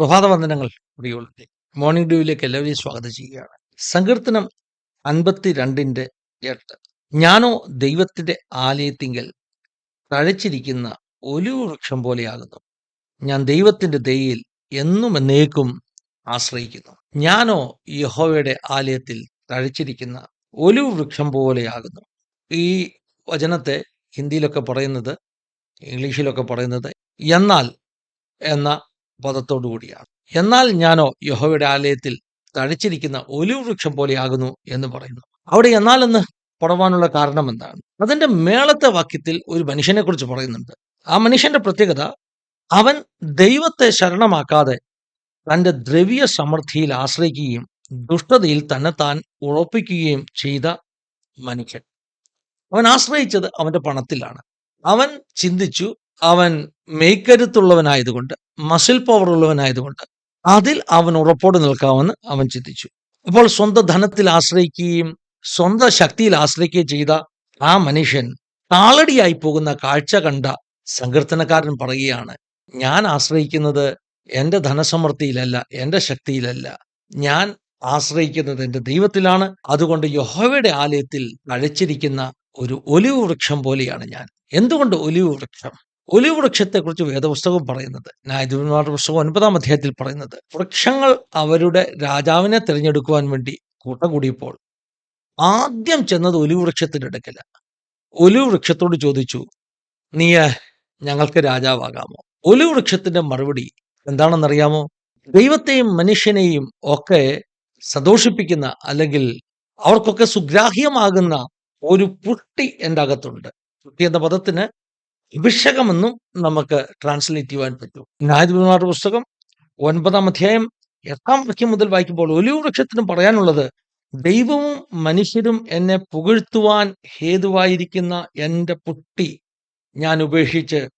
പ്രഭാത വന്ദനങ്ങൾ പ്രിയുള്ളവരെ മോർണിംഗ് ഡ്യൂവിലേക്ക് എല്ലാവരെയും സ്വാഗതം ചെയ്യുകയാണ്. സങ്കീർത്തനം അൻപത്തി രണ്ടിന്റെ എട്ട്. ഞാനോ ദൈവത്തിന്റെ ആലയത്തിങ്കൽ തഴച്ചിരിക്കുന്ന ഒരു വൃക്ഷം പോലെയാകുന്നു. ഞാൻ ദൈവത്തിന്റെ ദയയിൽ എന്നും എന്നേക്കും ആശ്രയിക്കുന്നു. ഞാനോ യഹോവയുടെ ആലയത്തിൽ തഴച്ചിരിക്കുന്ന ഒരു വൃക്ഷം പോലെയാകുന്നു. ഈ വചനത്തെ ഹിന്ദിയിലൊക്കെ പറയുന്നത് ഇംഗ്ലീഷിലൊക്കെ പറയുന്നത് എന്നാൽ എന്ന പദത്തോടു കൂടിയാണ്. എന്നാൽ ഞാനോ യഹോവയുടെ ആലയത്തിൽ തഴച്ചിരിക്കുന്ന ഒലിവ് വൃക്ഷം പോലെയാകുന്നു എന്ന് പറയുന്നു. അവിടെ എന്നാൽ എന്ന് പടവാനുള്ള കാരണം എന്താണ്? അതിന്റെ മേളത്തെ വാക്യത്തിൽ ഒരു മനുഷ്യനെ കുറിച്ച് പറയുന്നുണ്ട്. ആ മനുഷ്യന്റെ പ്രത്യേകത അവൻ ദൈവത്തെ ശരണമാക്കാതെ തന്റെ ദ്രവ്യ സമൃദ്ധിയിൽ ആശ്രയിക്കുകയും ദുഷ്ടതയിൽ തന്നെ താൻ ഉറപ്പിക്കുകയും ചെയ്ത മനുഷ്യൻ. അവൻ ആശ്രയിച്ചത് അവന്റെ പണത്തിലാണ്. അവൻ ചിന്തിച്ചു അവൻ മെയ്ക്കരുത്തുള്ളവനായതുകൊണ്ട് മസിൽ പവർ ഉള്ളവനായതുകൊണ്ട് അതിൽ അവൻ ഉറപ്പോട് നിൽക്കാമെന്ന് അവൻ ചിന്തിച്ചു. അപ്പോൾ സ്വന്തം ധനത്തിൽ ആശ്രയിക്കുകയും സ്വന്തം ശക്തിയിൽ ആശ്രയിക്കുകയും ചെയ്ത ആ മനുഷ്യൻ താളടിയായി പോകുന്ന കാഴ്ച കണ്ട സങ്കീർത്തനക്കാരൻ പറയുകയാണ് ഞാൻ ആശ്രയിക്കുന്നത് എന്റെ ധനസമൃദ്ധിയിലല്ല എന്റെ ശക്തിയിലല്ല. ഞാൻ ആശ്രയിക്കുന്നത് എന്റെ ദൈവത്തിലാണ്. അതുകൊണ്ട് യഹോവയുടെ ആലയത്തിൽ അഴച്ചിരിക്കുന്ന ഒരു ഒലിവ് വൃക്ഷം പോലെയാണ് ഞാൻ. എന്തുകൊണ്ട് ഒലിവ് വൃക്ഷം? ഒലിവ് വൃക്ഷത്തെക്കുറിച്ച് വേദപുസ്തകം പറയുന്നത് ന്യായധിപന്മാരുടെ പുസ്തകം ഒൻപതാം അധ്യായത്തിൽ പറയുന്നത് വൃക്ഷങ്ങൾ അവരുടെ രാജാവിനെ തിരഞ്ഞെടുക്കുവാൻ വേണ്ടി കൂട്ടം കൂടിയപ്പോൾ ആദ്യം ചെന്നത് ഒലിവ് വൃക്ഷത്തിന്റെ അടുക്കല. ഒലിവ് വൃക്ഷത്തോട് ചോദിച്ചു നീ ഞങ്ങൾക്ക് രാജാവാകാമോ? ഒലിവ് വൃക്ഷത്തിന്റെ മറുപടി എന്താണെന്നറിയാമോ? ദൈവത്തെയും മനുഷ്യനെയും ഒക്കെ സന്തോഷിപ്പിക്കുന്ന അല്ലെങ്കിൽ അവർക്കൊക്കെ സുഗ്രാഹ്യമാകുന്ന ഒരു പുഷ്ടി എന്റെ അകത്തുണ്ട്. പുഷ്ടി എന്ന പദത്തിന് അഭിഷേകമെന്നും നമുക്ക് ട്രാൻസ്ലേറ്റ് ചെയ്യുവാൻ പറ്റും. ന്യായാധിപന്മാരുടെ പുസ്തകം ഒൻപതാം അധ്യായം എട്ടാം വാക്യം മുതൽ വായിക്കുമ്പോൾ ഒലിവ് വൃക്ഷത്തിനും പറയാനുള്ളത് ദൈവവും മനുഷ്യരും എന്നെ പുകഴ്ത്തുവാൻ ഹേതുവായിരിക്കുന്ന എന്റെ പുട്ടി ഞാൻ ഉപേക്ഷിച്ച്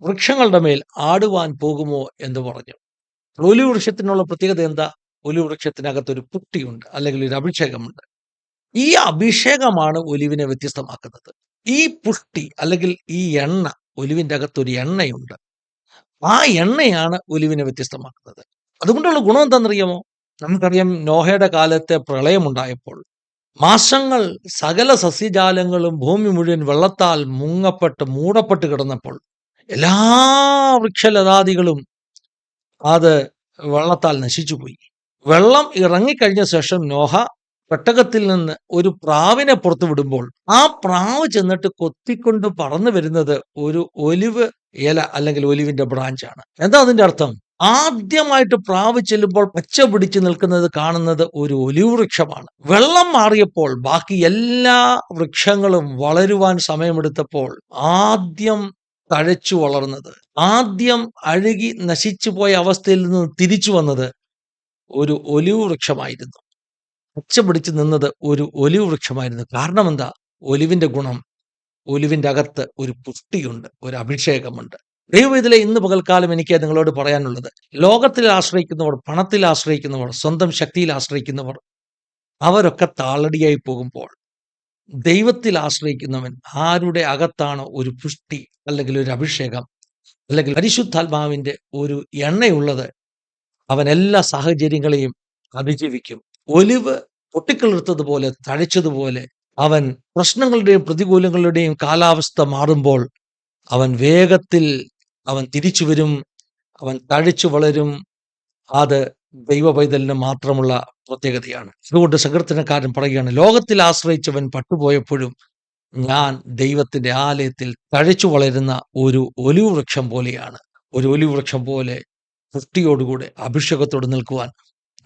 വൃക്ഷങ്ങളുടെ മേൽ ആടുവാൻ പോകുമോ? എന്ന് പറഞ്ഞു. ഒലിവ് വൃക്ഷത്തിനുള്ള പ്രത്യേകത എന്താ? ഒലിവ് വൃക്ഷത്തിനകത്ത് ഒരു പുട്ടിയുണ്ട് അല്ലെങ്കിൽ ഒരു അഭിഷേകമുണ്ട്. ഈ അഭിഷേകമാണ് ഒലിവിനെ വ്യത്യസ്തമാക്കുന്നത്. ഈ പുഷ്ടി അല്ലെങ്കിൽ ഈ എണ്ണ ഒലിവിന്റെ അകത്തൊരു എണ്ണയുണ്ട്. ആ എണ്ണയാണ് ഒലിവിനെ വ്യത്യസ്തമാക്കുന്നത്. അതുകൊണ്ടുള്ള ഗുണം എന്താണെന്നറിയാമോ? നമുക്കറിയാം നോഹയുടെ കാലത്തെ പ്രളയമുണ്ടായപ്പോൾ മാസങ്ങൾ സകല സസ്യജാലങ്ങളും ഭൂമി മുഴുവൻ വെള്ളത്താൽ മുങ്ങപ്പെട്ട് മൂടപ്പെട്ട് കിടന്നപ്പോൾ എല്ലാ വൃക്ഷലതാദികളും അത് വെള്ളത്താൽ നശിച്ചുപോയി. വെള്ളം ഇറങ്ങിക്കഴിഞ്ഞ ശേഷം നോഹ പെട്ടകത്തിൽ നിന്ന് ഒരു പ്രാവിനെ പുറത്തു വിടുമ്പോൾ ആ പ്രാവ് ചെന്നിട്ട് കൊത്തിക്കൊണ്ട് പറന്നു വരുന്നത് ഒരു ഒലിവ് ഇല അല്ലെങ്കിൽ ഒലിവിന്റെ ബ്രാഞ്ചാണ് എന്താ അതിന്റെ അർത്ഥം? ആദ്യമായിട്ട് പ്രാവ് ചെല്ലുമ്പോൾ പച്ച പിടിച്ച് നിൽക്കുന്നത് കാണുന്നത് ഒരു ഒലിവ് വൃക്ഷമാണ്. വെള്ളം മാറിയപ്പോൾ ബാക്കി എല്ലാ വൃക്ഷങ്ങളും വളരുവാൻ സമയമെടുത്തപ്പോൾ ആദ്യം തഴച്ചു വളർന്നത് ആദ്യം അഴുകി നശിച്ചു പോയ അവസ്ഥയിൽ നിന്ന് തിരിച്ചു വന്നത് ഒരു ഒലിവ് വൃക്ഷമായിരുന്നു. പച്ച പിടിച്ച് നിന്നത് ഒരു ഒലിവ് വൃക്ഷമായിരുന്നു. കാരണം എന്താ ഒലിവിന്റെ ഗുണം ഒലിവിന്റെ അകത്ത് ഒരു പുഷ്ടിയുണ്ട് ഒരു അഭിഷേകമുണ്ട്. ദൈവവേദിലെ ഇന്ന് പകൽക്കാലം എനിക്ക് നിങ്ങളോട് പറയാനുള്ളത് ലോകത്തിൽ ആശ്രയിക്കുന്നവർ പണത്തിൽ ആശ്രയിക്കുന്നവർ സ്വന്തം ശക്തിയിൽ ആശ്രയിക്കുന്നവർ അവരൊക്കെ താളടിയായി പോകുമ്പോൾ ദൈവത്തിൽ ആശ്രയിക്കുന്നവൻ ആരുടെ അകത്താണ് ഒരു പുഷ്ടി അല്ലെങ്കിൽ ഒരു അഭിഷേകം അല്ലെങ്കിൽ പരിശുദ്ധാത്മാവിന്റെ ഒരു എണ്ണയുള്ളത് അവൻ എല്ലാ സാഹചര്യങ്ങളെയും അതിജീവിക്കും. ഒലിവ് പൊട്ടിക്കിളിർത്തതുപോലെ തഴച്ചതുപോലെ അവൻ പ്രശ്നങ്ങളുടെയും പ്രതികൂലങ്ങളുടെയും കാലാവസ്ഥ മാറുമ്പോൾ അവൻ വേഗത്തിൽ അവൻ തിരിച്ചു വരും അവൻ തഴച്ചു വളരും. അത് ദൈവ പൈതലിന് മാത്രമുള്ള പ്രത്യേകതയാണ്. അതുകൊണ്ട് സങ്കീർത്തനക്കാരൻ പറയുകയാണ് ലോകത്തിൽ ആശ്രയിച്ചവൻ പട്ടുപോയപ്പോഴും ഞാൻ ദൈവത്തിന്റെ ആലയത്തിൽ തഴച്ചു വളരുന്ന ഒരു ഒലിവ് വൃക്ഷം പോലെയാണ്. ഒരു ഒലിവ് വൃക്ഷം പോലെ പുഷ്ടിയോടുകൂടെ അഭിഷേകത്തോട് നിൽക്കുവാൻ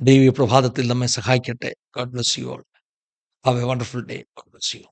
ദൈവീയ പ്രഭാതത്തിൽ നമ്മെ സഹായിക്കട്ടെ. God bless you all have a wonderful day God bless you